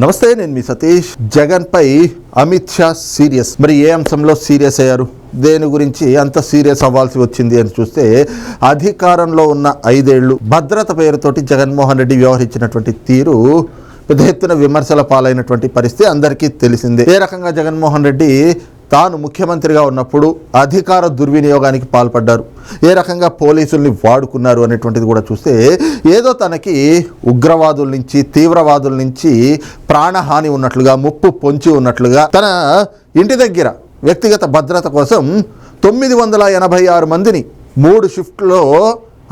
నమస్తే నేను మీ సతీష్. జగన్ పై అమిత్ షా సీరియస్. మరి ఏ అంశంలో సీరియస్ అయ్యారు? దేని గురించి అంత సీరియస్ అవ్వాల్సి వచ్చింది అని చూస్తే అధికారంలో ఉన్న ఐదేళ్ళు భద్రత పేరుతోటి జగన్మోహన్ రెడ్డి వ్యవహరించినటువంటి తీరు పెద్ద ఎత్తున విమర్శల పాలైనటువంటి పరిస్థితి అందరికీ తెలిసిందే. ఏ రకంగా జగన్మోహన్ రెడ్డి తాను ముఖ్యమంత్రిగా ఉన్నప్పుడు అధికార దుర్వినియోగానికి పాల్పడ్డారు. ఏ రకంగా పోలీసుల్ని వాడుకున్నారు అనేటువంటిది కూడా చూస్తే ఏదో తనకి ఉగ్రవాదుల నుంచి తీవ్రవాదుల నుంచి ప్రాణహాని ఉన్నట్లుగా ముప్పు పొంచి ఉన్నట్లుగా తన ఇంటి దగ్గర వ్యక్తిగత భద్రత కోసం తొమ్మిది వందల ఎనభై ఆరు మందిని మూడు షిఫ్ట్లో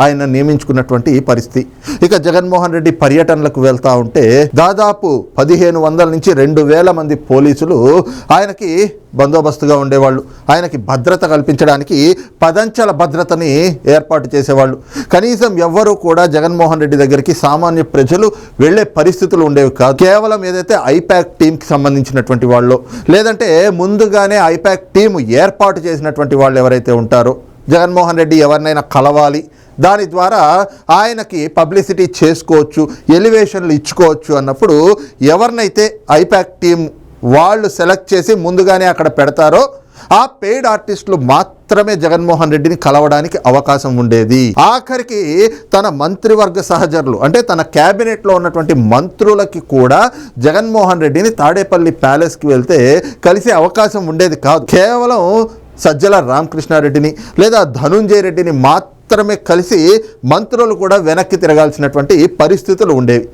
ఆయన నియమించుకున్నటువంటి పరిస్థితి. ఇక జగన్మోహన్ రెడ్డి పర్యటనలకు వెళ్తా ఉంటే దాదాపు పదిహేను వందల నుంచి రెండు వేల మంది పోలీసులు ఆయనకి బందోబస్తుగా ఉండేవాళ్ళు. ఆయనకి భద్రత కల్పించడానికి పదంచల భద్రతని ఏర్పాటు చేసేవాళ్ళు. కనీసం ఎవ్వరూ కూడా జగన్మోహన్ రెడ్డి దగ్గరికి సామాన్య ప్రజలు వెళ్ళే పరిస్థితులు ఉండేవి కాదు. కేవలం ఏదైతే ఐపాక్ టీంకి సంబంధించినటువంటి వాళ్ళు లేదంటే ముందుగానే ఐపాక్ టీం ఏర్పాటు చేసినటువంటి వాళ్ళు ఎవరైతే ఉంటారో జగన్మోహన్ రెడ్డి ఎవరినైనా కలవాలి దాని ద్వారా ఆయనకి పబ్లిసిటీ చేసుకోవచ్చు ఎలివేషన్లు ఇచ్చుకోవచ్చు అన్నప్పుడు ఎవరినైతే ఐపాక్ టీం వాళ్ళు సెలెక్ట్ చేసి ముందుగానే అక్కడ పెడతారో ఆ పెయిడ్ ఆర్టిస్టులు మాత్రమే జగన్మోహన్ రెడ్డిని కలవడానికి అవకాశం ఉండేది. ఆఖరికి తన మంత్రివర్గ సహచరులు అంటే తన క్యాబినెట్లో ఉన్నటువంటి మంత్రులకి కూడా జగన్మోహన్ రెడ్డిని తాడేపల్లి ప్యాలెస్కి వెళ్తే కలిసే అవకాశం ఉండేది కాదు. కేవలం సజ్జల రామకృష్ణారెడ్డిని లేదా ధనుంజయ రెడ్డిని మాత్రమే కలిసి మంత్రులు కూడా వెనక్కి తిరగాల్సినటువంటి పరిస్థితులు ఉండేవి.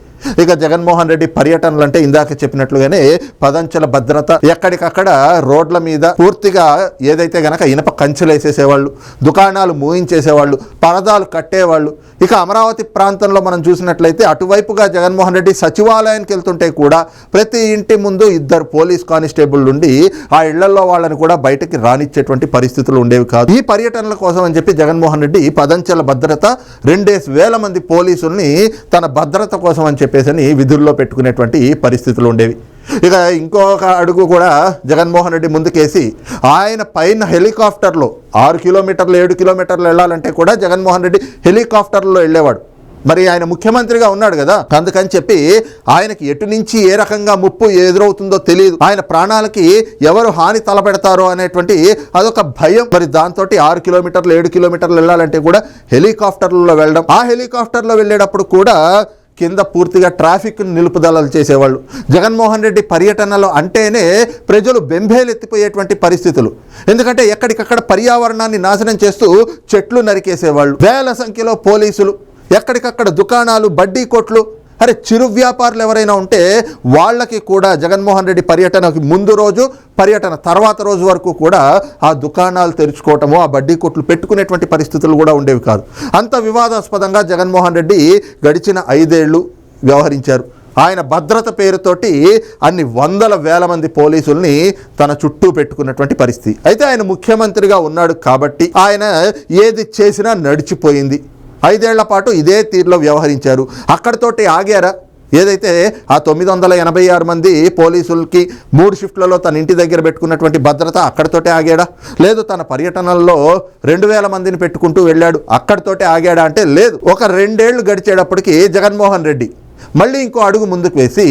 ఇక జగన్మోహన్ రెడ్డి పర్యటనలు అంటే ఇందాక చెప్పినట్లుగానే పదంచల భద్రత ఎక్కడికక్కడ రోడ్ల మీద పూర్తిగా ఏదైతే గనక ఇనప కంచెలు వేసేసేవాళ్ళు దుకాణాలు మూయించేసేవాళ్ళు పరదాలు కట్టేవాళ్ళు. ఇక అమరావతి ప్రాంతంలో మనం చూసినట్లయితే అటువైపుగా జగన్మోహన్ రెడ్డి సచివాలయానికి వెళ్తుంటే కూడా ప్రతి ఇంటి ముందు ఇద్దరు పోలీస్ కానిస్టేబుల్ ఉండి ఆ ఇళ్ళలో వాళ్ళని కూడా బయటకి రానిచ్చేటువంటి పరిస్థితులు ఉండేవి కాదు. ఈ పర్యటనల కోసం అని చెప్పి జగన్మోహన్ రెడ్డి పదంచెల భద్రత రెండేసి వేల మంది పోలీసుల్ని తన భద్రత కోసం అని చెప్పేసి అని విధుల్లో పెట్టుకునేటువంటి పరిస్థితులు ఉండేవి. ఇక ఇంకొక అడుగు కూడా జగన్మోహన్ రెడ్డి ముందుకేసి ఆయన పైన హెలికాప్టర్లో ఆరు కిలోమీటర్లు ఏడు కిలోమీటర్లు వెళ్ళాలంటే కూడా జగన్మోహన్ రెడ్డి హెలికాప్టర్లో వెళ్ళేవాడు. మరి ఆయన ముఖ్యమంత్రిగా ఉన్నాడు కదా అందుకని చెప్పి ఆయనకి ఎటు నుంచి ఏ రకంగా ముప్పు ఎదురవుతుందో తెలియదు. ఆయన ప్రాణాలకి ఎవరు హాని తలపెడతారో అనేటువంటి అదొక భయం. మరి దాంతో ఆరు కిలోమీటర్లు ఏడు కిలోమీటర్లు వెళ్ళాలంటే కూడా హెలికాప్టర్లలో వెళ్ళడం. ఆ హెలికాప్టర్లో వెళ్ళేటప్పుడు కూడా కింద పూర్తిగా ట్రాఫిక్ నిలుపుదలలు చేసేవాళ్ళు. జగన్మోహన్ రెడ్డి పర్యటనలో అంటేనే ప్రజలు బెంబేలెత్తిపోయేటువంటి పరిస్థితులు. ఎందుకంటే ఎక్కడికక్కడ పర్యావరణాన్ని నాశనం చేస్తూ చెట్లు నరికేసేవాళ్ళు. వేల సంఖ్యలో పోలీసులు ఎక్కడికక్కడ దుకాణాలు బడ్డీ కొట్లు అరే చిరు వ్యాపారులు ఎవరైనా ఉంటే వాళ్ళకి కూడా జగన్మోహన్ రెడ్డి పర్యటనకి ముందు రోజు పర్యటన తర్వాత రోజు వరకు కూడా ఆ దుకాణాలు తెరుచుకోవటము ఆ బడ్డీ కొట్లు పెట్టుకునేటువంటి పరిస్థితులు కూడా ఉండేవి కాదు. అంత వివాదాస్పదంగా జగన్మోహన్ రెడ్డి గడిచిన ఐదేళ్ళు వ్యవహరించారు. ఆయన భద్రత పేరుతోటి అన్ని వందల వేల మంది పోలీసుల్ని తన చుట్టూ పెట్టుకున్నటువంటి పరిస్థితి. అయితే ఆయన ముఖ్యమంత్రిగా ఉన్నాడు కాబట్టి ఆయన ఏది చేసినా నడిచిపోయింది. ఐదేళ్ళ పాటు ఇదే తీరులో వ్యవహరించారు. అక్కడితోటి ఆగారా? ఏదైతే ఆ తొమ్మిది వందల ఎనభై ఆరు మంది పోలీసులకి మూడు షిఫ్ట్లలో తన ఇంటి దగ్గర పెట్టుకున్నటువంటి భద్రత అక్కడితోటే ఆగాడా? లేదు తన పర్యటనల్లో రెండు వేల మందిని పెట్టుకుంటూ వెళ్ళాడు. అక్కడితోటే ఆగాడా అంటే లేదు. ఒక రెండేళ్ళు గడిచేటప్పటికి జగన్మోహన్ రెడ్డి మళ్ళీ ఇంకో అడుగు ముందుకు వేసి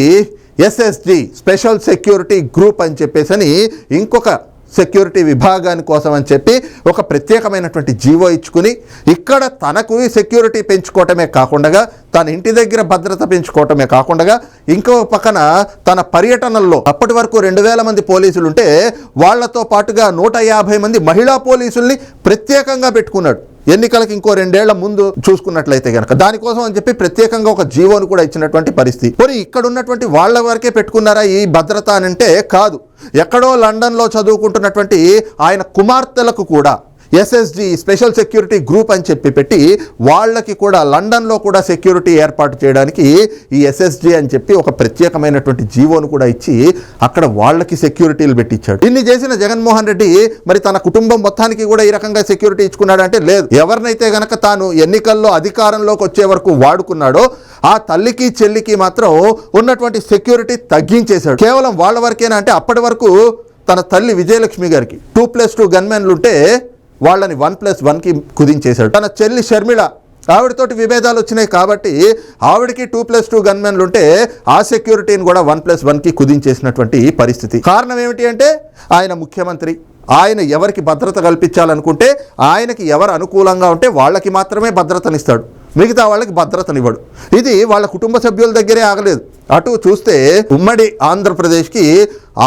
ఎస్ఎస్జి స్పెషల్ సెక్యూరిటీ గ్రూప్ అని చెప్పేసి అని ఇంకొక సెక్యూరిటీ విభాగాని కోసం అని చెప్పి ఒక ప్రత్యేకమైనటువంటి జీవో ఇచ్చుకుని ఇక్కడ తనకు సెక్యూరిటీ పెంచుకోవటమే కాకుండా తన ఇంటి దగ్గర భద్రత పెంచుకోవటమే కాకుండా ఇంకో పక్కన తన పర్యటనల్లో అప్పటి వరకు రెండు వేల మంది పోలీసులు ఉంటే వాళ్ళతో పాటుగా నూట యాభై మంది మహిళా పోలీసుల్ని ప్రత్యేకంగా పెట్టుకున్నాడు. ఎన్నికలకు ఇంకో రెండేళ్ళ ముందు చూసుకున్నట్లయితే కనుక దానికోసం అని చెప్పి ప్రత్యేకంగా ఒక జీవోను కూడా ఇచ్చినటువంటి పరిస్థితి. మరి ఇక్కడ ఉన్నటువంటి వాళ్ళ వరకే పెట్టుకున్నారా ఈ భద్రత అని అంటే కాదు. ఎక్కడో లండన్లో చదువుకుంటున్నటువంటి ఆయన కుమార్తెలకు కూడా ఎస్ఎస్జి స్పెషల్ సెక్యూరిటీ గ్రూప్ అని చెప్పి పెట్టి వాళ్ళకి కూడా లండన్లో కూడా సెక్యూరిటీ ఏర్పాటు చేయడానికి ఈ ఎస్ఎస్జి అని చెప్పి ఒక ప్రత్యేకమైనటువంటి జీవోను కూడా ఇచ్చి అక్కడ వాళ్ళకి సెక్యూరిటీలు పెట్టించాడు. ఇన్ని చేసిన జగన్మోహన్ రెడ్డి మరి తన కుటుంబం మొత్తానికి కూడా ఈ రకంగా సెక్యూరిటీ ఇచ్చుకున్నాడు అంటే లేదు. ఎవరినైతే గనక తాను ఎన్నికల్లో అధికారంలోకి వచ్చే వరకు వాడుకున్నాడో ఆ తల్లికి చెల్లికి మాత్రం ఉన్నటువంటి సెక్యూరిటీ తగ్గించేశాడు. కేవలం వాళ్ళ వరకేనా అంటే అప్పటి వరకు తన తల్లి విజయలక్ష్మి గారికి. టూ ప్లస్ టూ గన్మెన్లు ఉంటే వాళ్ళని వన్ ప్లస్ వన్కి కుదించేశాడు. తన చెల్లి షర్మిళ ఆవిడతోటి విభేదాలు వచ్చినాయి కాబట్టి ఆవిడకి టూ ప్లస్ టూ గన్మెన్లు ఉంటే ఆ సెక్యూరిటీని కూడా వన్ ప్లస్ వన్కి కుదించేసినటువంటి పరిస్థితి. కారణం ఏమిటి అంటే ఆయన ముఖ్యమంత్రి. ఆయన ఎవరికి భద్రత కల్పించాలనుకుంటే ఆయనకి ఎవరు అనుకూలంగా ఉంటే వాళ్ళకి మాత్రమే భద్రతనిస్తాడు. మిగతా వాళ్ళకి భద్రతనివ్వడు ఇది వాళ్ళ కుటుంబ సభ్యుల దగ్గరే ఆగలేదు. అటు చూస్తే ఉమ్మడి ఆంధ్రప్రదేశ్కి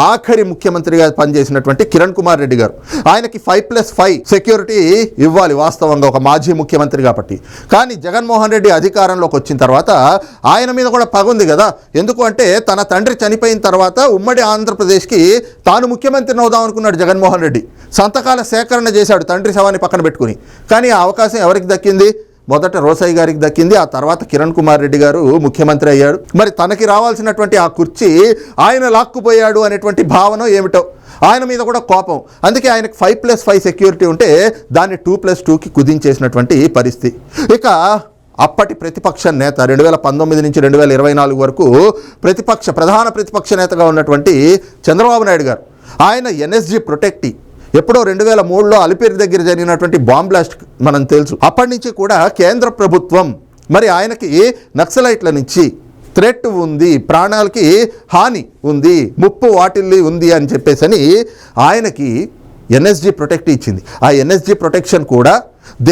ఆఖరి ముఖ్యమంత్రిగా పనిచేసినటువంటి కిరణ్ కుమార్ రెడ్డి గారు. ఆయనకి ఫైవ్ ప్లస్ ఫైవ్ సెక్యూరిటీ ఇవ్వాలి వాస్తవంగా ఒక మాజీ ముఖ్యమంత్రి కాబట్టి. కానీ జగన్మోహన్ రెడ్డి అధికారంలోకి వచ్చిన తర్వాత ఆయన మీద కూడా పగుంది కదా. ఎందుకు అంటే తన తండ్రి చనిపోయిన తర్వాత ఉమ్మడి ఆంధ్రప్రదేశ్కి తాను ముఖ్యమంత్రిని అవుదాం అనుకున్నాడు జగన్మోహన్ రెడ్డి. సంతకాల సేకరణ చేశాడు తండ్రి శవాన్ని పక్కన పెట్టుకుని. కానీ ఆ అవకాశం ఎవరికి దక్కింది? మొదట రోసయ్య గారికి దక్కింది ఆ తర్వాత కిరణ్ కుమార్ రెడ్డి గారు ముఖ్యమంత్రి అయ్యాడు. మరి తనకి రావాల్సినటువంటి ఆ కుర్చీ ఆయన లాక్కుపోయాడు అనేటువంటి భావన ఏమిటో? ఆయన మీద కూడా కోపం. అందుకే ఆయనకు ఫైవ్ ప్లస్ ఫైవ్ సెక్యూరిటీ ఉంటే దాన్ని టూ ప్లస్ టూకి కుదించేసినటువంటి పరిస్థితి. ఇక అప్పటి ప్రతిపక్ష నేత రెండు వేల పంతొమ్మిది నుంచి రెండు వేల ఇరవై నాలుగు వరకు ప్రతిపక్ష ప్రధాన ప్రతిపక్ష నేతగా ఉన్నటువంటి చంద్రబాబు నాయుడు గారు. ఆయన ఎన్ఎస్జి ప్రొటెక్టి ఎప్పుడో రెండు వేల మూడులో అలిపిరి దగ్గర జరిగినటువంటి బాంబ్ బ్లాస్ట్ మనం తెలుసు. అప్పటి నుంచి కూడా కేంద్ర ప్రభుత్వం మరి ఆయనకి నక్సలైట్ల నుంచి థ్రెట్ ఉంది ప్రాణాలకి హాని ఉంది ముప్పు వాటిల్లి ఉంది అని చెప్పేసి అని ఆయనకి ఎన్ఎస్జి ప్రొటెక్ట్ ఇచ్చింది. ఆ ఎన్ఎస్జి ప్రొటెక్షన్ కూడా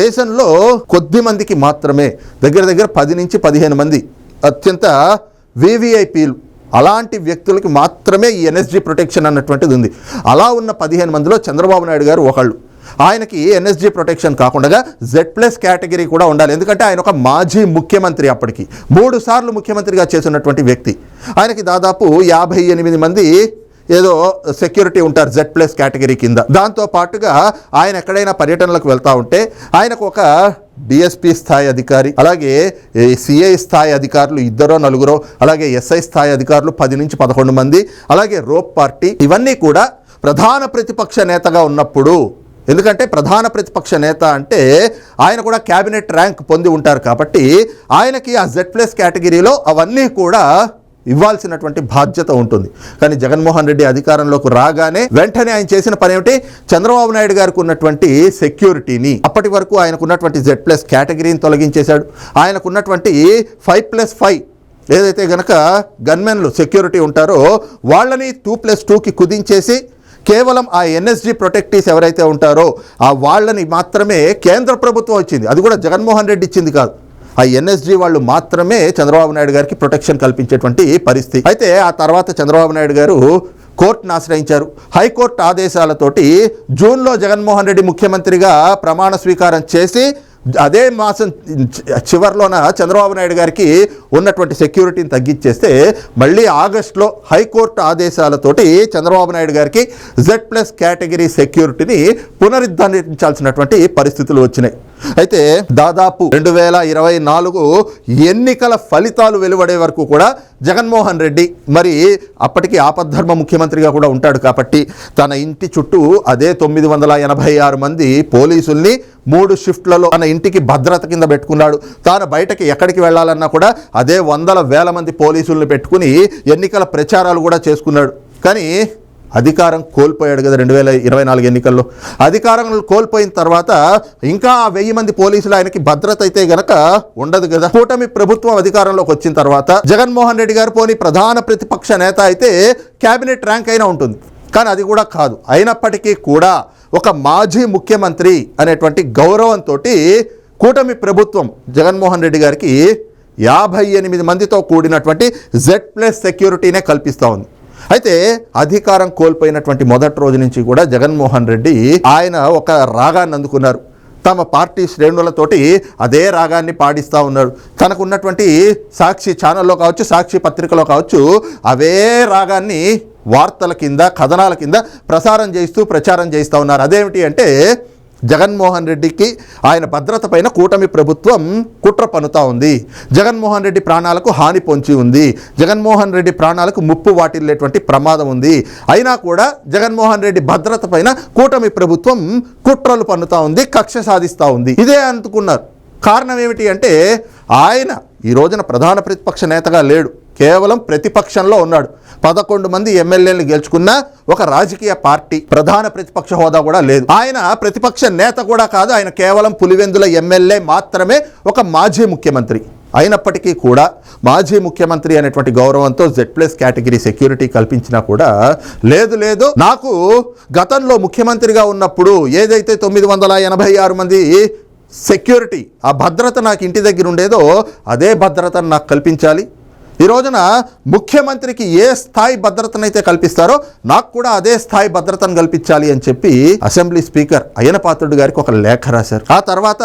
దేశంలో కొద్ది మందికి మాత్రమే దగ్గర దగ్గర పది నుంచి పదిహేను మంది అత్యంత వివిఐపీలు అలాంటి వ్యక్తులకి మాత్రమే ఈ ఎన్ఎస్జీ ప్రొటెక్షన్ అన్నటువంటిది ఉంది. అలా ఉన్న పదిహేను మందిలో చంద్రబాబు నాయుడు గారు ఒకళ్ళు. ఆయనకి ఎన్ఎస్జీ ప్రొటెక్షన్ కాకుండా జెడ్ ప్లస్ కేటగిరీ కూడా ఉండాలి. ఎందుకంటే ఆయన ఒక మాజీ ముఖ్యమంత్రి అప్పటికి. మూడు సార్లు ముఖ్యమంత్రిగా చేసినటువంటి వ్యక్తి. ఆయనకి దాదాపు యాభై ఎనిమిది మంది ఏదో సెక్యూరిటీ ఉంటారు జెడ్ ప్లస్ కేటగిరీ కింద. దాంతో పాటుగా ఆయన ఎక్కడైనా పర్యటనలకు వెళ్తా ఉంటే ఆయనకు ఒక డిఎస్పీ స్థాయి అధికారి అలాగే సిఐ స్థాయి అధికారులు ఇద్దరో నలుగురో అలాగే ఎస్ఐ స్థాయి అధికారులు పది నుంచి పదకొండు మంది అలాగే రోప్ పార్టీ ఇవన్నీ కూడా ప్రధాన ప్రతిపక్ష నేతగా ఉన్నప్పుడు. ఎందుకంటే ప్రధాన ప్రతిపక్ష నేత అంటే ఆయన కూడా క్యాబినెట్ ర్యాంక్ పొంది ఉంటారు కాబట్టి ఆయనకి ఆ జెడ్ ప్లస్ కేటగిరీలో అవన్నీ కూడా ఇవ్వాల్సినటువంటి బాధ్యత ఉంటుంది. కానీ జగన్మోహన్ రెడ్డి అధికారంలోకి రాగానే వెంటనే ఆయన చేసిన పని ఏమిటి? చంద్రబాబు నాయుడు గారికి ఉన్నటువంటి సెక్యూరిటీని అప్పటి వరకు ఆయనకు ఉన్నటువంటి జెడ్ ప్లస్ కేటగిరీని తొలగించేశాడు. ఆయనకున్నటువంటి ఫైవ్ ప్లస్ ఫైవ్ ఏదైతే గనక గన్మెన్లు సెక్యూరిటీ ఉంటారో వాళ్ళని టూ ప్లస్ టూకి కుదించేసి కేవలం ఆ ఎన్ఎస్జీ ప్రొటెక్టీస్ ఎవరైతే ఉంటారో ఆ వాళ్ళని మాత్రమే కేంద్ర ప్రభుత్వం వచ్చింది అది కూడా జగన్మోహన్ రెడ్డి ఇచ్చింది కాదు. ఆ ఎన్ఎస్డి వాళ్ళు మాత్రమే చంద్రబాబు నాయుడు గారికి ప్రొటెక్షన్ కల్పించేటువంటి పరిస్థితి. అయితే ఆ తర్వాత చంద్రబాబు నాయుడు గారు కోర్టును ఆశ్రయించారు. హైకోర్టు ఆదేశాలతోటి జూన్లో జగన్మోహన్ రెడ్డి ముఖ్యమంత్రిగా ప్రమాణ స్వీకారం చేసి అదే మాసం చివరిలోన చివర్లోన చంద్రబాబు నాయుడు గారికి ఉన్నటువంటి సెక్యూరిటీని తగ్గించేస్తే మళ్ళీ ఆగస్టులో హైకోర్టు ఆదేశాలతోటి చంద్రబాబు నాయుడు గారికి జెడ్ ప్లస్ కేటగిరీ సెక్యూరిటీని పునరుద్ధరించాల్సినటువంటి పరిస్థితులు వచ్చినాయి. అయితే దాదాపు రెండు వేల ఇరవై నాలుగు ఎన్నికల ఫలితాలు వెలువడే వరకు కూడా జగన్మోహన్ రెడ్డి మరి అప్పటికి ఆపద్ధర్మ ముఖ్యమంత్రిగా కూడా ఉంటాడు కాబట్టి తన ఇంటి చుట్టూ అదే తొమ్మిది వందల ఎనభై ఆరు మంది పోలీసుల్ని మూడు షిఫ్ట్లలో తన ఇంటికి భద్రత కింద పెట్టుకున్నాడు. తాను బయటకి ఎక్కడికి వెళ్ళాలన్నా కూడా అదే వందల వేల మంది పోలీసులను పెట్టుకుని ఎన్నికల ప్రచారాలు కూడా చేసుకున్నాడు. కానీ అధికారం కోల్పోయాడు కదా రెండు వేల ఇరవై నాలుగు ఎన్నికల్లో. అధికారం కోల్పోయిన తర్వాత ఇంకా ఆ వెయ్యి మంది పోలీసులు ఆయనకి భద్రత అయితే గనక ఉండదు కదా. కూటమి ప్రభుత్వం అధికారంలోకి వచ్చిన తర్వాత జగన్మోహన్ రెడ్డి గారు పోని ప్రధాన ప్రతిపక్ష నేత అయితే కేబినెట్ ర్యాంక్ అయినా ఉంటుంది. కానీ అది కూడా కాదు. అయినప్పటికీ కూడా ఒక మాజీ ముఖ్యమంత్రి అనేటువంటి గౌరవంతో కూటమి ప్రభుత్వం జగన్మోహన్ రెడ్డి గారికి యాభై ఎనిమిది మందితో కూడినటువంటి జెడ్ ప్లస్ సెక్యూరిటీనే కల్పిస్తూ ఉంది. అయితే అధికారం కోల్పోయినటువంటి మొదటి రోజు నుంచి కూడా జగన్మోహన్ రెడ్డి ఆయన ఒక రాగాన్ని అందుకున్నారు. తమ పార్టీ శ్రేణులతోటి అదే రాగాన్ని పాడిస్తూ ఉన్నాడు తనకు ఉన్నటువంటి సాక్షి ఛానల్లో కావచ్చు సాక్షి పత్రికలో కావచ్చు అవే రాగాన్ని వార్తల కింద కథనాల కింద ప్రసారం చేస్తూ ప్రచారం చేస్తూ ఉన్నారు. అదేమిటి అంటే జగన్మోహన్ రెడ్డికి ఆయన భద్రత పైన కూటమి ప్రభుత్వం కుట్ర పనుతా ఉంది. జగన్మోహన్ రెడ్డి ప్రాణాలకు హాని పొంచి ఉంది. జగన్మోహన్ రెడ్డి ప్రాణాలకు ముప్పు వాటిల్లేటువంటి ప్రమాదం ఉంది. అయినా కూడా జగన్మోహన్ రెడ్డి భద్రత పైన కూటమి ప్రభుత్వం కుట్రలు పన్నుతా ఉంది కక్ష సాధిస్తూ ఉంది. ఇదే అనుకున్నారు కారణం ఏమిటి అంటే ఆయన ఈ రోజున ప్రధాన ప్రతిపక్ష నేతగా లేడు. కేవలం ప్రతిపక్షంలో ఉన్నాడు. పదకొండు మంది ఎమ్మెల్యేలు గెలుచుకున్న ఒక రాజకీయ పార్టీ ప్రధాన ప్రతిపక్ష హోదా కూడా లేదు. ఆయన ప్రతిపక్ష నేత కూడా కాదు ఆయన కేవలం పులివెందుల ఎమ్మెల్యే మాత్రమే ఒక మాజీ ముఖ్యమంత్రి. అయినప్పటికీ కూడా మాజీ ముఖ్యమంత్రి అనేటువంటి గౌరవంతో జెడ్ ప్లస్ కేటగిరీ సెక్యూరిటీ కల్పించినా కూడా లేదు లేదు. నాకు గతంలో ముఖ్యమంత్రిగా ఉన్నప్పుడు ఏదైతే తొమ్మిది వందల ఎనభై ఆరు మంది సెక్యూరిటీ ఆ భద్రత నాకు ఇంటి దగ్గర ఉండేదో అదే భద్రతను నాకు కల్పించాలి. ఈ రోజున ముఖ్యమంత్రికి ఏ స్థాయి భద్రతనైతే కల్పిస్తారో నాకు కూడా అదే స్థాయి భద్రతను కల్పించాలి అని చెప్పి అసెంబ్లీ స్పీకర్ అయ్యన పాత్రుడు గారికి ఒక లేఖ రాశారు. ఆ తర్వాత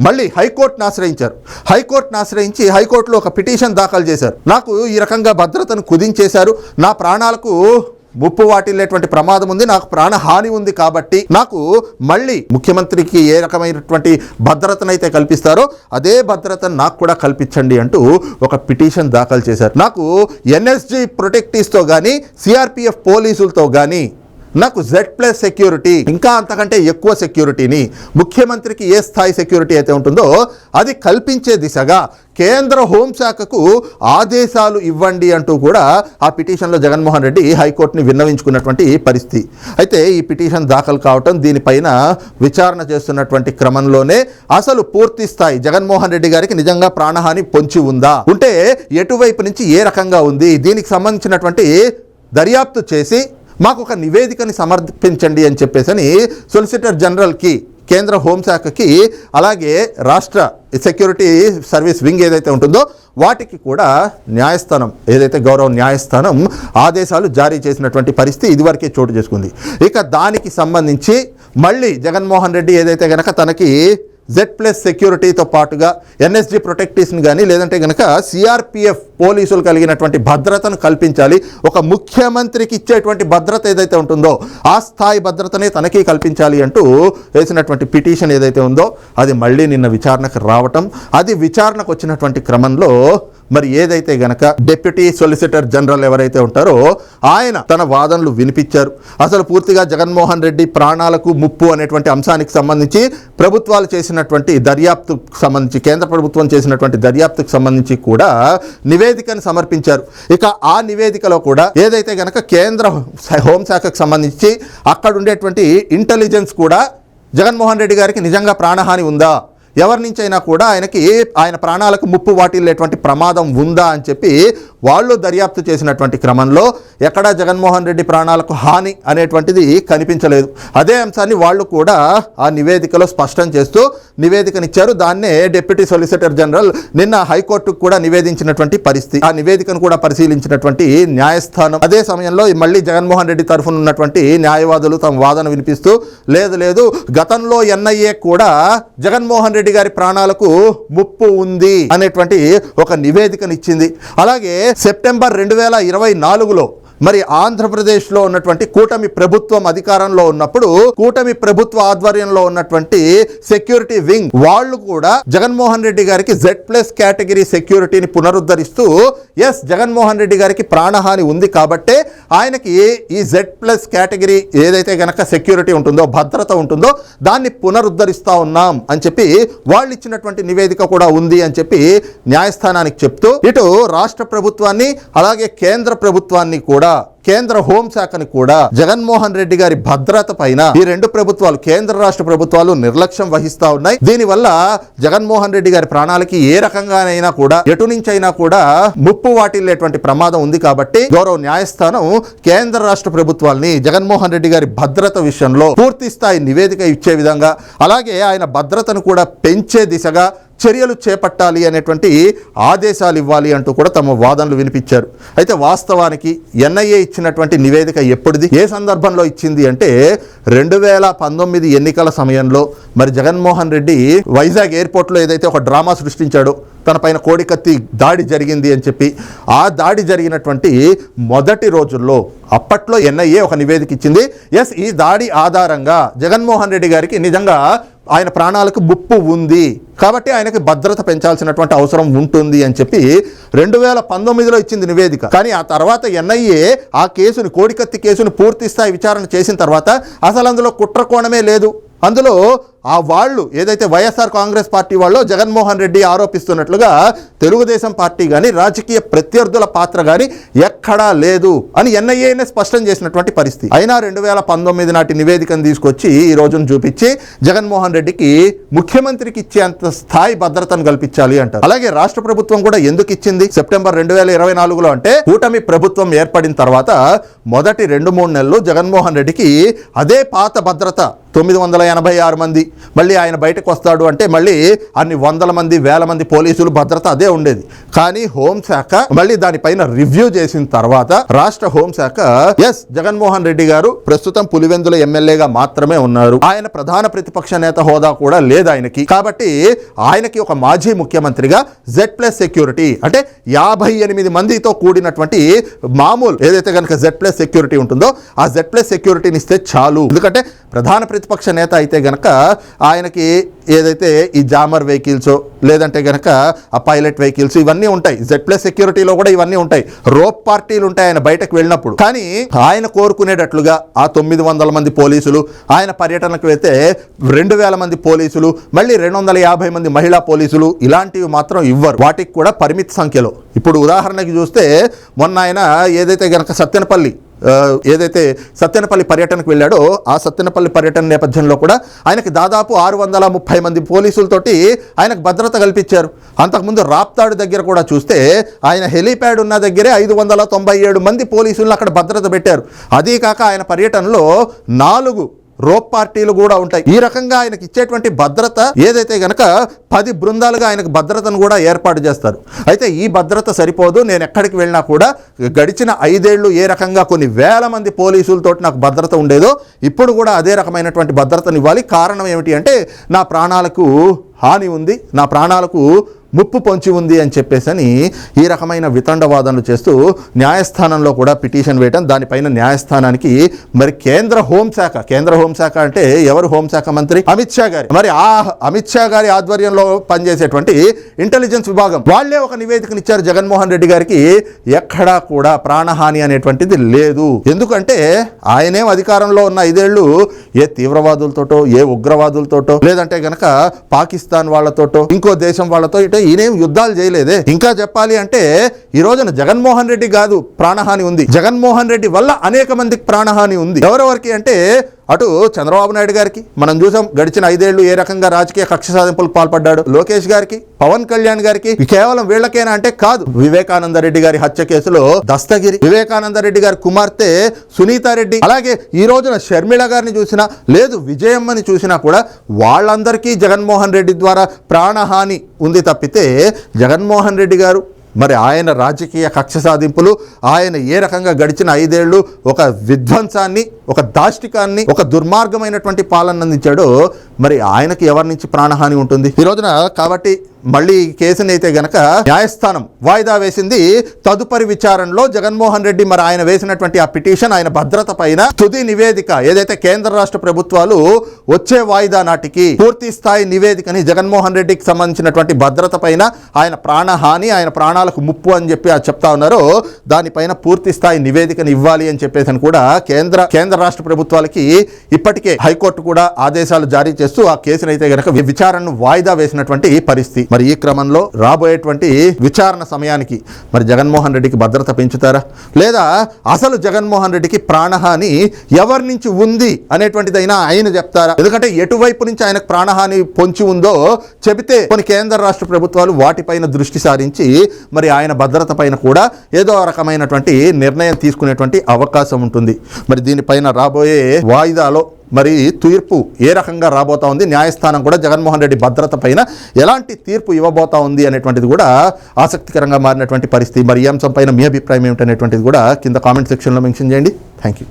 మళ్ళీ హైకోర్టును ఆశ్రయించారు. హైకోర్టును ఆశ్రయించి హైకోర్టులో ఒక పిటిషన్ దాఖలు చేశారు. నాకు ఈ రకంగా భద్రతను కుదించేశారు. నా ప్రాణాలకు ముప్పు వాటిల్లేటువంటి ప్రమాదం ఉంది నాకు ప్రాణహాని ఉంది కాబట్టి నాకు మళ్ళీ ముఖ్యమంత్రికి ఏ రకమైనటువంటి భద్రతనైతే కల్పిస్తారో అదే భద్రతను నాకు కూడా కల్పించండి అంటూ ఒక పిటిషన్ దాఖలు చేశారు. నాకు ఎన్ఎస్జి ప్రొటెక్టీస్తో కానీ సిఆర్పిఎఫ్ పోలీసులతో కానీ నాకు జెడ్ ప్లస్ సెక్యూరిటీ ఇంకా అంతకంటే ఎక్కువ సెక్యూరిటీని ముఖ్యమంత్రికి ఏ స్థాయి సెక్యూరిటీ అయితే ఉంటుందో అది కల్పించే దిశగా కేంద్ర హోంశాఖకు ఆదేశాలు ఇవ్వండి అంటూ కూడా ఆ పిటిషన్లో జగన్మోహన్ రెడ్డి హైకోర్టుని విన్నవించుకున్నటువంటి పరిస్థితి. అయితే ఈ పిటిషన్ దాఖలు కావటం దీనిపైన విచారణ చేస్తున్నటువంటి క్రమంలోనే అసలు పూర్తి స్థాయి జగన్మోహన్ రెడ్డి గారికి నిజంగా ప్రాణహాని పొంచి ఉందా? ఉంటే ఎటువైపు నుంచి ఏ రకంగా ఉంది? దీనికి సంబంధించినటువంటి దర్యాప్తు చేసి మాకు ఒక నివేదికని సమర్పించండి అని చెప్పేసి సొలిసిటర్ జనరల్కి కేంద్ర హోంశాఖకి అలాగే రాష్ట్ర సెక్యూరిటీ సర్వీస్ వింగ్ ఏదైతే ఉంటుందో వాటికి కూడా న్యాయస్థానం ఏదైతే గౌరవ న్యాయస్థానం ఆదేశాలు జారీ చేసినటువంటి పరిస్థితి ఇదివరకే చోటు చేసుకుంది. ఇక దానికి సంబంధించి మళ్ళీ జగన్మోహన్ రెడ్డి ఏదైతే గనక తనకి జెడ్ ప్లస్ సెక్యూరిటీతో పాటుగా ఎన్ఎస్జి ప్రొటెక్టీస్ని కానీ లేదంటే కనుక సిఆర్పిఎఫ్ పోలీసులు కలిగినటువంటి భద్రతను కల్పించాలి. ఒక ముఖ్యమంత్రికి ఇచ్చేటువంటి భద్రత ఏదైతే ఉంటుందో ఆ స్థాయి భద్రతనే తనకి కల్పించాలి అంటూ వేసినటువంటి పిటిషన్ ఏదైతే ఉందో అది మళ్ళీ నిన్న విచారణకు రావటం అది విచారణకు వచ్చినటువంటి క్రమంలో మరి ఏదైతే గనక డిప్యూటీ సొలిసిటర్ జనరల్ ఎవరైతే ఉంటారో ఆయన తన వాదనలు వినిపించారు. అసలు పూర్తిగా జగన్మోహన్ రెడ్డి ప్రాణాలకు ముప్పు అనేటువంటి అంశానికి సంబంధించి ప్రభుత్వాలు చేసినటువంటి దర్యాప్తుకు సంబంధించి కేంద్ర ప్రభుత్వం చేసినటువంటి దర్యాప్తుకు సంబంధించి కూడా నివేదికను సమర్పించారు. ఇక ఆ నివేదికలో కూడా ఏదైతే గనక కేంద్ర హోంశాఖకు సంబంధించి అక్కడ ఉండేటువంటి ఇంటెలిజెన్స్ కూడా జగన్మోహన్ రెడ్డి గారికి నిజంగా ప్రాణహాని ఉందా? ఎవరి నుంచి అయినా కూడా ఆయనకి ఆయన ప్రాణాలకు ముప్పు వాటిల్లేటువంటి ప్రమాదం ఉందా అని చెప్పి వాళ్ళు దర్యాప్తు చేసినటువంటి క్రమంలో ఎక్కడా జగన్మోహన్ రెడ్డి ప్రాణాలకు హాని అనేటువంటిది కనిపించలేదు. అదే అంశాన్ని వాళ్ళు కూడా ఆ నివేదికలో స్పష్టం చేస్తూ నివేదికనిచ్చారు. దాన్నే డిప్యూటీ సొలిసిటర్ జనరల్ నిన్న హైకోర్టుకు కూడా నివేదించినటువంటి పరిస్థితి ఆ నివేదికను కూడా పరిశీలించినటువంటి న్యాయస్థానం. అదే సమయంలో మళ్ళీ జగన్మోహన్ రెడ్డి తరఫున ఉన్నటువంటి న్యాయవాదులు తమ వాదన వినిపిస్తూ లేదు లేదు గతంలో ఎన్ఐఏ కూడా జగన్మోహన్ రెడ్డి రెడ్డి గారి ప్రాణాలకు ముప్పు ఉంది అనేటువంటి ఒక నివేదికనిచ్చింది. అలాగే సెప్టెంబర్ రెండు వేల ఇరవై నాలుగులో మరి ఆంధ్రప్రదేశ్లో ఉన్నటువంటి కూటమి ప్రభుత్వం అధికారంలో ఉన్నప్పుడు కూటమి ప్రభుత్వ ఆధ్వర్యంలో ఉన్నటువంటి సెక్యూరిటీ వింగ్ వాళ్ళు కూడా జగన్మోహన్ రెడ్డి గారికి జెడ్ ప్లస్ కేటగిరీ సెక్యూరిటీని పునరుద్ధరిస్తూ ఎస్ జగన్మోహన్ రెడ్డి గారికి ప్రాణహాని ఉంది కాబట్టే ఆయనకి ఈ జెడ్ ప్లస్ కేటగిరీ ఏదైతే గనక సెక్యూరిటీ ఉంటుందో భద్రత ఉంటుందో దాన్ని పునరుద్ధరిస్తా ఉన్నాం అని చెప్పి వాళ్ళు ఇచ్చినటువంటి నివేదిక కూడా ఉంది అని చెప్పి న్యాయస్థానానికి చెప్తూ ఇటు రాష్ట్ర ప్రభుత్వాన్ని అలాగే కేంద్ర ప్రభుత్వాన్ని కూడా 있다. కేంద్ర హోంశాఖని కూడా జగన్మోహన్ రెడ్డి గారి భద్రత పైన ఈ రెండు ప్రభుత్వాలు కేంద్ర రాష్ట్ర ప్రభుత్వాలు నిర్లక్ష్యం వహిస్తా ఉన్నాయి. దీనివల్ల జగన్మోహన్ రెడ్డి గారి ప్రాణాలకి ఏ రకంగానైనా కూడా ఎటు నుంచి అయినా కూడా ముప్పు వాటిల్లేటువంటి ప్రమాదం ఉంది కాబట్టి గౌరవ న్యాయస్థానం కేంద్ర రాష్ట్ర ప్రభుత్వాల్ని జగన్మోహన్ రెడ్డి గారి భద్రత విషయంలో పూర్తి స్థాయి నివేదిక ఇచ్చే విధంగా అలాగే ఆయన భద్రతను కూడా పెంచే దిశగా చర్యలు చేపట్టాలి అనేటువంటి ఆదేశాలు ఇవ్వాలి అంటూ కూడా తమ వాదనలు వినిపించారు. అయితే వాస్తవానికి ఎన్ఐఏ ఇచ్చినటువంటి నివేదిక ఎప్పుడుది? ఏ సందర్భంలో ఇచ్చింది అంటే రెండు వేల పంతొమ్మిది ఎన్నికల సమయంలో మరి జగన్మోహన్ రెడ్డి వైజాగ్ ఎయిర్పోర్ట్లో ఏదైతే ఒక డ్రామా సృష్టించాడో తన పైన కోడికత్తి దాడి జరిగింది అని చెప్పి ఆ దాడి జరిగినటువంటి మొదటి రోజుల్లో అప్పట్లో ఎన్ఐఏ ఒక నివేదిక ఇచ్చింది. ఎస్ ఈ దాడి ఆధారంగా జగన్మోహన్ రెడ్డి గారికి నిజంగా ఆయన ప్రాణాలకు ముప్పు ఉంది. కాబట్టి ఆయనకి భద్రత పెంచాల్సినటువంటి అవసరం ఉంటుంది అని చెప్పి రెండు వేల పంతొమ్మిదిలో ఇచ్చింది నివేదిక. కానీ ఆ తర్వాత ఎన్ఐఏ ఆ కేసుని కోడికత్తి కేసుని పూర్తి స్థాయి విచారణ చేసిన తర్వాత అసలు అందులో కుట్ర కోణమే లేదు. అందులో ఆ వాళ్ళు ఏదైతే Y S R Congress party వాళ్ళు జగన్మోహన్ రెడ్డి ఆరోపిస్తున్నట్లుగా తెలుగుదేశం పార్టీ కానీ రాజకీయ ప్రత్యర్థుల పాత్ర కానీ ఎక్కడా లేదు అని ఎన్ఐఏనే స్పష్టం చేసినటువంటి పరిస్థితి. అయినా రెండు వేల పంతొమ్మిది నాటి నివేదికను తీసుకొచ్చి ఈ రోజును చూపించి జగన్మోహన్ రెడ్డికి ముఖ్యమంత్రికి ఇచ్చేంత స్థాయి భద్రతను కల్పించాలి అంటారు. అలాగే రాష్ట్ర ప్రభుత్వం కూడా ఎందుకు ఇచ్చింది? సెప్టెంబర్ రెండు వేల ఇరవై నాలుగులో అంటే కూటమి ప్రభుత్వం ఏర్పడిన తర్వాత మొదటి రెండు మూడు నెలలు జగన్మోహన్ రెడ్డికి అదే పాత భద్రత తొమ్మిది వందల ఎనభై ఆరు మంది. మళ్ళీ ఆయన బయటకు వస్తాడు అంటే మళ్ళీ అన్ని వందల మంది వేల మంది పోలీసులు భద్రత అదే ఉండేది. కానీ హోంశాఖ మళ్ళీ దానిపైన రివ్యూ చేసిన తర్వాత రాష్ట్ర హోంశాఖ ఎస్ జగన్మోహన్ రెడ్డి గారు ప్రస్తుతం పులివెందుల ఎమ్మెల్యేగా మాత్రమే ఉన్నారు. ఆయన ప్రధాన ప్రతిపక్ష నేత హోదా కూడా లేదు ఆయనకి. కాబట్టి ఆయనకి ఒక మాజీ ముఖ్యమంత్రిగా జెడ్ ప్లస్ సెక్యూరిటీ అంటే యాభై ఎనిమిది మందితో కూడినటువంటి మామూలు ఏదైతే కనుక జెడ్ ప్లస్ సెక్యూరిటీ ఉంటుందో ఆ జెడ్ ప్లస్ సెక్యూరిటీని ఇస్తే చాలు. ఎందుకంటే ప్రధాన ప్రతిపక్ష నేత అయితే గనక ఆయనకి ఏదైతే ఈ జామర్ వెహికల్స్ లేదంటే గనక ఆ పైలట్ వెహికల్స్ ఇవన్నీ ఉంటాయి. జెడ్ ప్లస్ సెక్యూరిటీలో కూడా ఇవన్నీ ఉంటాయి. రోప్ పార్టీలు ఉంటాయి ఆయన బయటకు వెళ్ళినప్పుడు. కానీ ఆయన కోరుకునేటట్లుగా ఆ తొమ్మిది వందల మంది పోలీసులు ఆయన పర్యటనకు వెళ్తే రెండు వేల మంది పోలీసులు మళ్ళీ రెండు వందల యాభై మంది మహిళా పోలీసులు ఇలాంటివి మాత్రం ఇవ్వరు. వాటికి కూడా పరిమిత సంఖ్యలో. ఇప్పుడు ఉదాహరణకి చూస్తే మొన్న ఆయన ఏదైతే గనక సత్యనపల్లి ఏదైతే సత్యనపల్లి పర్యటనకు వెళ్ళాడో ఆ సత్యనపల్లి పర్యటన నేపథ్యంలో కూడా ఆయనకి దాదాపు ఆరు వందల ముప్పై మంది పోలీసులతోటి ఆయనకు భద్రత కల్పించారు. అంతకుముందు రాప్తాడు దగ్గర కూడా చూస్తే ఆయన హెలీప్యాడ్ ఉన్న దగ్గరే ఐదు వందల తొంభై ఏడు మంది పోలీసులను అక్కడ భద్రత పెట్టారు. అదీ కాక ఆయన పర్యటనలో నాలుగు రోప్ పార్టీలు కూడా ఉంటాయి. ఈ రకంగా ఆయనకి ఇచ్చేటువంటి భద్రత ఏదైతే గనక పది బృందాలుగా ఆయనకు భద్రతను కూడా ఏర్పాటు చేస్తారు. అయితే ఈ భద్రత సరిపోదు. నేను ఎక్కడికి వెళ్ళినా కూడా గడిచిన ఐదేళ్ళు ఏ రకంగా కొన్ని వేల మంది పోలీసులతో నాకు భద్రత ఉండేదో ఇప్పుడు కూడా అదే రకమైనటువంటి భద్రతను ఇవ్వాలి కారణం ఏమిటి అంటే నా ప్రాణాలకు హాని ఉంది. నా ప్రాణాలకు ముప్పు పొంచి ఉంది అని చెప్పేసని ఈ రకమైన వితండవాదనలు చేస్తూ న్యాయస్థానంలో కూడా పిటిషన్ వేయటం దానిపైన న్యాయస్థానానికి మరి కేంద్ర హోంశాఖ కేంద్ర హోంశాఖ అంటే ఎవరు హోంశాఖ మంత్రి? అమిత్ షా గారి. మరి ఆ అమిత్ షా గారి ఆధ్వర్యంలో పనిచేసేటువంటి ఇంటెలిజెన్స్ విభాగం వాళ్ళే ఒక నివేదికనిచ్చారు జగన్మోహన్ రెడ్డి గారికి. ఎక్కడా కూడా ప్రాణహాని అనేటువంటిది లేదు. ఎందుకంటే ఆయనేం అధికారంలో ఉన్న ఐదేళ్ళు ఏ తీవ్రవాదులతోటో ఏ ఉగ్రవాదులతోటో లేదంటే గనక పాకిస్తాన్ వాళ్ళతోటో ఇంకో దేశం వాళ్ళతో ఇటే ఈయనేం యుద్ధాలు చేయలేదే. ఇంకా చెప్పాలి అంటే ఈ రోజున జగన్మోహన్ రెడ్డి కాదు ప్రాణహాని ఉంది. జగన్మోహన్ రెడ్డి వల్ల అనేక మందికి ప్రాణహాని ఉంది. ఎవరెవరికి అంటే అటు చంద్రబాబు నాయుడు గారికి మనం చూసాం గడిచిన ఐదేళ్ళు ఏ రకంగా రాజకీయ కక్ష సాధింపులకు పాల్పడ్డాడు. లోకేష్ గారికి పవన్ కళ్యాణ్ గారికి కేవలం వీళ్ళకేనా అంటే కాదు. వివేకానంద రెడ్డి గారి హత్య కేసులో దస్తగిరి వివేకానంద రెడ్డి గారి కుమార్తె సునీతారెడ్డి అలాగే ఈ రోజున షర్మిళ గారిని చూసినా లేదు విజయమ్మని చూసినా కూడా వాళ్ళందరికీ జగన్మోహన్ రెడ్డి ద్వారా ప్రాణహాని ఉంది తప్పితే జగన్మోహన్ రెడ్డి గారు మరి ఆయన రాజకీయ కక్ష సాధింపులు ఆయన ఏ రకంగా గడిచిన ఐదేళ్ళు ఒక విధ్వంసాన్ని ఒక దాష్టికాన్ని ఒక దుర్మార్గమైనటువంటి పాలన అందించాడో మరి ఆయనకి ఎవరి నుంచి ప్రాణహాని ఉంటుంది? ఈ రోజున కాబట్టి మళ్ళీ కేసుని అయితే గనక న్యాయస్థానం వాయిదా వేసింది. తదుపరి విచారణలో జగన్మోహన్ రెడ్డి మరి ఆయన వేసినటువంటి ఆ పిటిషన్ ఆయన భద్రత పైన తుది నివేదిక ఏదైతే కేంద్ర రాష్ట్ర ప్రభుత్వాలు వచ్చే వాయిదా నాటికి పూర్తి స్థాయి నివేదికని జగన్మోహన్ రెడ్డికి సంబంధించినటువంటి భద్రత పైన ఆయన ప్రాణహాని ఆయన ప్రాణాలకు ముప్పు అని చెప్పి చెప్తా ఉన్నారో దానిపైన పూర్తి స్థాయి నివేదికను ఇవ్వాలి అని చెప్పేసి అని కూడా కేంద్ర కేంద్ర రాష్ట్ర ప్రభుత్వాలకి ఇప్పటికే హైకోర్టు కూడా ఆదేశాలు జారీ చేస్తూ ఆ కేసును అయితే గనక విచారణను వాయిదా వేసినటువంటి పరిస్థితి. మరి ఈ క్రమంలో రాబోయేటువంటి విచారణ సమయానికి మరి జగన్మోహన్ రెడ్డికి భద్రత పెంచుతారా? లేదా అసలు జగన్మోహన్ రెడ్డికి ప్రాణహాని ఎవరి నుంచి ఉంది అనేటువంటిదైనా ఆయన చెప్తారా? ఎందుకంటే ఎటువైపు నుంచి ఆయనకు ప్రాణహాని పొంచి ఉందో చెబితే కొన్ని కేంద్ర రాష్ట్ర ప్రభుత్వాలు వాటిపైన దృష్టి సారించి మరి ఆయన భద్రత పైన కూడా ఏదో రకమైనటువంటి నిర్ణయం తీసుకునేటువంటి అవకాశం ఉంటుంది. మరి దీనిపైన రాబోయే వాయిదాలో మరి తీర్పు ఏ రకంగా రాబోతా ఉంది? న్యాయస్థానం కూడా జగన్మోహన్ రెడ్డి భద్రత పైన ఎలాంటి తీర్పు ఇవ్వబోతా ఉంది అనేటువంటిది కూడా ఆసక్తికరంగా మారినటువంటి పరిస్థితి. మరి ఈ అంశం పైన మీ అభిప్రాయం ఏమిటనేటువంటిది కూడా కింద కామెంట్ సెక్షన్లో మెన్షన్ చేయండి. Thank you